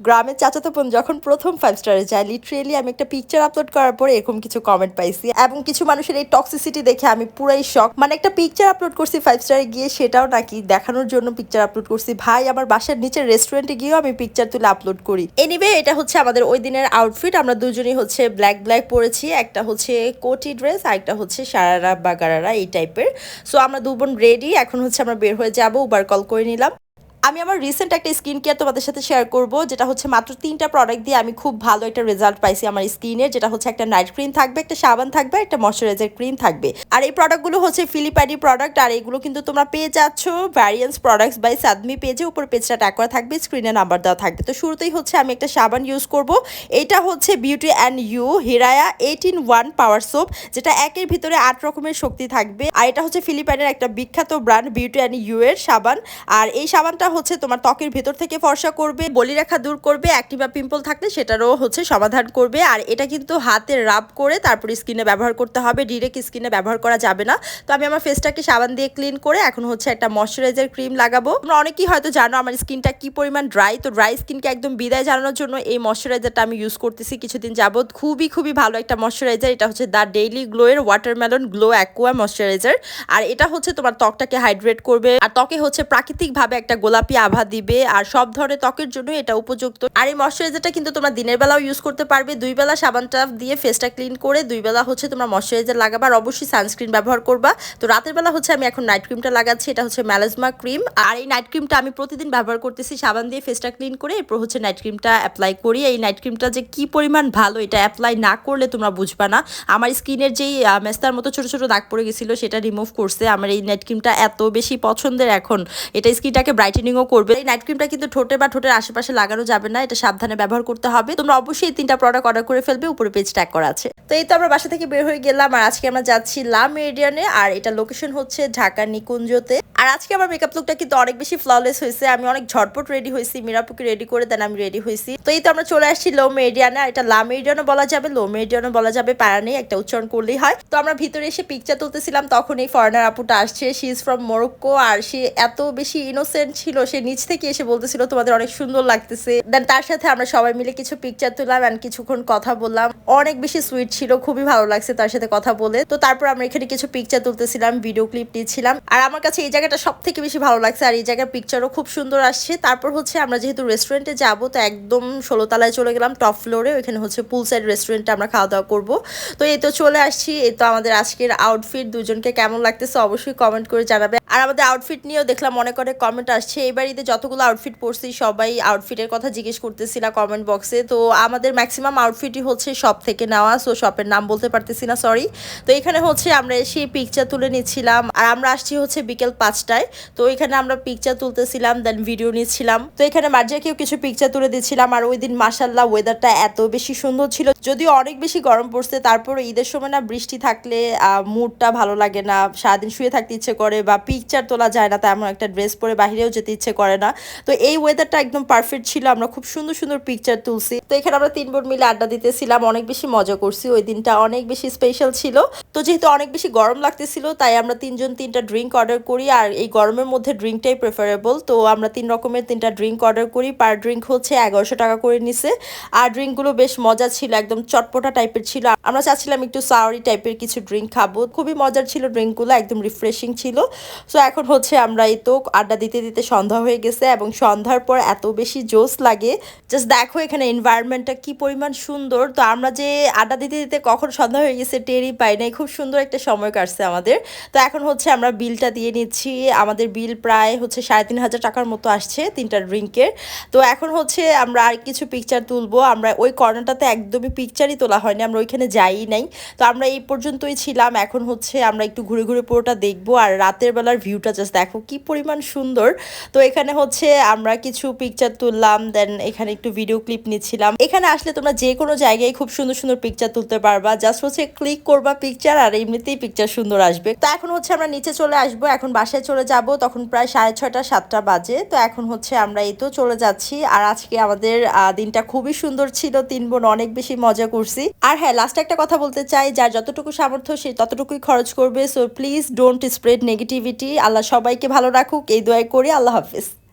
গ্রামের চাচাতো বোন যখন প্রথম ফাইভ স্টারে যায় লিটারেলি আমি একটা পিকচার আপলোড করার পরে এরকম কিছু কমেন্ট পাইছি। এবং কিছু মানুষের এই টক্সিসিটি দেখে আমি পুরাই শখ মানে একটা পিকচার আপলোড করছি ফাইভ স্টারে গিয়ে সেটাও নাকি দেখানোর জন্য পিকচার আপলোড করছি। ভাই, আমার বাসার নিচের রেস্টুরেন্টে গিয়েও আমি পিকচার তুলে আপলোড করি। এনিওয়ে এটা হচ্ছে আমাদের ওই দিনের আউটফিট আমরা দুজনই হচ্ছে ব্ল্যাক ব্ল্যাক পরেছি। একটা হচ্ছে কোটি ড্রেস আর একটা হচ্ছে সারারা বা গারারা এই টাইপের সো আমরা দু বোন রেডি এখন হচ্ছে আমরা বের হয়ে যাব উবার কল করে নিলাম। আমি আমার রিসেন্ট একটা স্কিন কেয়ার তোমাদের সাথে শেয়ার করব, যেটা হচ্ছে মাত্র তিনটা প্রোডাক্ট দিয়ে আমি খুব ভালো একটা রেজাল্ট পাইছি আমার স্কিনের যেটা হচ্ছে একটা নাইট ক্রিম থাকবে, একটা সাবান থাকবে, একটা ময়শ্চারাইজার ক্রিম থাকবে। আর এই প্রোডাক্টগুলো হচ্ছে ফিলিপাইনি প্রোডাক্ট আর এগুলো কিন্তু তোমরা পেয়ে যাচ্ছ ভ্যারিয়েন্স প্রোডাক্টস বাই সাদমি পেজে উপর পেজটা ট্যাগ করা থাকবে স্ক্রিনে নাম্বার দেওয়া থাকবে। তো শুরুতেই হচ্ছে আমি একটা সাবান ইউজ করব, এটা হচ্ছে beauty and you হিরায়া eight in one power soap যেটা একের ভিতরে আট রকমের শক্তি থাকবে। আর এটা হচ্ছে ফিলিপাইনের একটা বিখ্যাত ব্র্যান্ড বিউটি অ্যান্ড ইউ এর সাবান। আর এই সাবানটা হচ্ছে তোমার ত্বকের ভেতর থেকে ফর্সা করবে, বলি রেখা দূর করবে অ্যাক্টিভা পিম্পল থাকলে সেটারও হচ্ছে সমাধান করবে। আর এটা কিন্তু হাতে রাব করে তারপর স্কিনে ব্যবহার করতে হবে ডিরেক্ট স্কিনে ব্যবহার করা যাবে না। তো আমি আমার ফেসটাকে সাবান দিয়ে ক্লিন করে এখন হচ্ছে একটা ময়শ্চারাইজার ক্রিম লাগাবো। তোমরা অনেকেই হয়তো জানো আমার স্কিনটা কি পরিমাণ ড্রাই তো ড্রাই স্কিনকে একদম বিদায় জানানোর জন্য এই ময়শ্চারাইজারটা আমি ইউজ করতেছি কিছুদিন যাবত খুবই খুবই ভালো একটা ময়শ্চারাইজার এটা হচ্ছে দ্য ডেইলি গ্লোয়ের ওয়াটারমেলন গ্লো অ্যাকোয়া ময়শ্চারাইজার আর এটা হচ্ছে তোমার ত্বকটাকে হাইড্রেট করবে। আর ত্বকে হচ্ছে প্রাকৃতিকভাবে একটা গোলাপি আভা দিবে আর সব ধরনের ত্বকের জন্য এটা উপযুক্ত। আর এই ময়শ্চারাইজারটা কিন্তু তোমরা দিনের বেলাও ইউজ করতে পারবে। দুই বেলা সাবানটা দিয়ে ফেসটা ক্লিন করে দুই বেলা হচ্ছে তোমরা ময়শ্চারাইজার লাগাবা আর অবশ্যই সানস্ক্রিন ব্যবহার করবা। তো রাতের বেলা হচ্ছে আমি এখন নাইট ক্রিমটা লাগাচ্ছি, এটা হচ্ছে ম্যালাজমা ক্রিম আর এই নাইট ক্রিমটা আমি প্রতিদিন ব্যবহার করতেছি সাবান দিয়ে ফেসটা ক্লিন করে, এরপর হচ্ছে নাইট ক্রিমটা অ্যাপ্লাই করি। এই নাইট ক্রিমটা যে কি পরিমাণ ভালো এটা অ্যাপ্লাই না করলে তোমরা বুঝবা না। আমার স্কিনের যেই মেস্তার মতো ছোট ছোট দাগ পড়ে গেছিল, সেটা রিমুভ করছে। আমার এই নাইট ক্রিমটা এত বেশি পছন্দের এখন। এটা স্কিনটাকে ব্রাইটেনিংও করবে। এই নাইট ক্রিমটা কিন্তু ঠোঁটে বা ঠোঁটের আশেপাশে লাগানো যাবে না, এটা সাবধানে ব্যবহার করতে হবে। তোমরা অবশ্যই এই তিনটা প্রোডাক্ট অর্ডার করে ফেলবে, উপরে পেজ ট্যাগ করা আছে। তো এই তো আমরা বাসা থেকে বের হয়ে গেলাম, আর আজকে আমরা যাচ্ছি লা মেরিডিয়ানে, আর এটা লোকেশন হচ্ছে ঢাকা নিকুঞ্জতে। আর আজকে আমার মেকআপ লুকটা কিন্তু অনেক বেশি ফ্ললেস হয়েছে, আমি অনেক ঝটপট রেডি হয়েছি, মিরাপুকে রেডি করে দেন আমি রেডি হয়েছি। তো এই তো আমরা চলে আসছি লো মেরিডিয়ানে, আর এটা লা মেরিডিয়ানও বলা যাবে, লো মেরিডিয়ানও বলা যাবে প্যারা নেই, একটা উচ্চারণ করলেই হয়। তো আমরা ভিতরে এসে পিকচার তুলতেছিলাম, তখন এই ফরেনার আপুটা আসছে শি ইজ ফ্রম মোরক্কো আর সে এত বেশি ইনোসেন্ট ছিল, সে নিচ থেকে এসে বলতেছিল, তোমাদের অনেক সুন্দর লাগতেছে। দেন তার সাথে আমরা সবাই মিলে কিছু পিকচার তুললাম অ্যান্ড কিছুক্ষণ কথা বললাম। অনেক বেশি সুইট ছিল, খুবই ভালো লাগছে তার সাথে কথা বলে। তো তারপর আমরা এখানে কিছু পিকচার তুলতেছিলাম ভিডিও ক্লিপ নিচ্ছিলাম। আর আমার কাছে এই জায়গাটা সব থেকে বেশি ভালো লাগছে, আর এই জায়গার পিকচারও খুব সুন্দর আসছে। তারপর হচ্ছে আমরা যেহেতু রেস্টুরেন্টে যাব, তো একদম ষোলো তলায় চলে গেলাম টপ ফ্লোরে ওইখানে হচ্ছে পুল সাইড রেস্টুরেন্টে আমরা খাওয়া দাওয়া করব। তো এই তো চলে আসছি, এই তো আমাদের আজকের আউটফিট দুজনকে কেমন লাগতেছে অবশ্যই কমেন্ট করে জানাবে। আর আমাদের আউটফিট নিয়েও দেখলাম অনেক অনেক কমেন্ট আসছে। এবার যতগুলো আউটফিট পরছি, সবাই আউটফিটের কথা জিজ্ঞেস করতেছিলাম কমেন্ট বক্সে তো আমাদের ম্যাক্সিমাম আউটফিটই হচ্ছে সব থেকে নেওয়া। সো শপের নাম বলতে পারতেছি না সরি তো এখানে হচ্ছে আমরা এসে পিকচার তুলে নিচ্ছিলাম। আর আমরা আসছি হচ্ছে বিকেল পাঁচটায়। তো এখানে আমরা পিকচার তুলতেছিলাম দেন ভিডিও নিচ্ছিলাম। তো এখানে মার্জিয়াকেও কিছু পিকচার তুলে দিচ্ছিলাম। আর ওই দিন মাসাল্লাহ ওয়েদারটা এত বেশি সুন্দর ছিল। যদিও অনেক বেশি গরম পড়ছে তারপর ঈদের সময় না বৃষ্টি থাকলে মুডটা ভালো লাগে না। সারাদিন শুয়ে থাকতে ইচ্ছে করে বা পিকচার তোলা যায় না, তেমন একটা ড্রেস পরে বাহিরেও যেতে ইচ্ছে করে না। তো এই ওয়েদারটা একদম পারফেক্ট ছিল। আমরা খুব সুন্দর সুন্দর পিকচার তুলছি। তো এখানে আমরা তিন বোন মিলে আড্ডা দিতেছিলাম, অনেক বেশি মজা করছি। ওই দিনটা অনেক বেশি স্পেশাল ছিল। তো যেহেতু অনেক বেশি গরম লাগতেছিল, তাই আমরা তিনজন তিনটা ড্রিঙ্ক অর্ডার করি আর এই গরমের মধ্যে ড্রিঙ্কটাই প্রেফারেবল তো আমরা তিন রকমের তিনটা ড্রিঙ্ক অর্ডার করি। পার ড্রিঙ্ক হচ্ছে এগারোশো টাকা করে নিছে। আর ড্রিঙ্কগুলো বেশ মজা ছিল, একদম চটপটা টাইপের ছিল। আমরা চাচ্ছিলাম একটু সাওয়ারি টাইপের কিছু ড্রিঙ্ক খাব। খুবই মজার ছিল ড্রিঙ্কগুলো একদম রিফ্রেশিং ছিল। সো এখন হচ্ছে আমরা এই তো আড্ডা দিতে দিতে সন্ধ্যা হয়ে গেছে এবং সন্ধ্যার পর এত বেশি জোস লাগে। জাস্ট দেখো এখানে এনভায়রনমেন্টটা কি পরিমাণ সুন্দর। তো আমরা যে আড্ডা দিতে দিতে কখন সন্ধ্যা হয়ে গেছে টেরই পাই নাই। খুব সুন্দর একটা সময় কাটছে আমাদের। তো এখন হচ্ছে আমরা বিলটা দিয়ে নিচ্ছি। আমাদের বিল প্রায় হচ্ছে সাড়ে তিন হাজার টাকার মতো আসছে তিনটা ড্রিঙ্কের। তো এখন হচ্ছে আমরা আর কিছু পিকচার তুলবো। আমরা ওই কর্নারটাতে একদমই পিকচারই তোলা হয়নি। আমরা ওইখানে যাই নাই। তো আমরা এই পর্যন্তই ছিলাম। এখন হচ্ছে আমরা একটু ঘুরে ঘুরে পুরোটা দেখব। আর রাতের বেলার ভিউটা জাস্ট দেখো কি পরিমাণ সুন্দর। তো এখানে হচ্ছে আমরা কিছু পিকচার তুললাম। দেন এখানে একটু ভিডিও ক্লিপ নিচ্ছিলাম। এখানে আসলে তোমরা যে কোনো জায়গায় খুব সুন্দর সুন্দর পিকচার তুলতে পারবা। জাস্ট হচ্ছে ক্লিক করবা পিকচার আর এমনিতেই পিকচার সুন্দর আসবে। তো এখন হচ্ছে আমরা নিচে চলে আসব। এখন বাসায় চলে যাব। তখন প্রায় সাড়ে ছয়টা, সাতটা বাজে। তো এখন হচ্ছে আমরা এই তো চলে যাচ্ছি। আর আজকে আমাদের দিনটা খুবই সুন্দর ছিল। তিন বোন অনেক বেশি মজা করছি। আর হ্যাঁ লাস্ট একটা কথা বলতে চাই। যার যতটুকু সামর্থ্য সে ততটুকুই খরচ করবে। So please don't spread negativity আল্লাহ সবাইকে ভালো রাখুক। এই দোয়াই করি। আল্লাহ হাফিজ।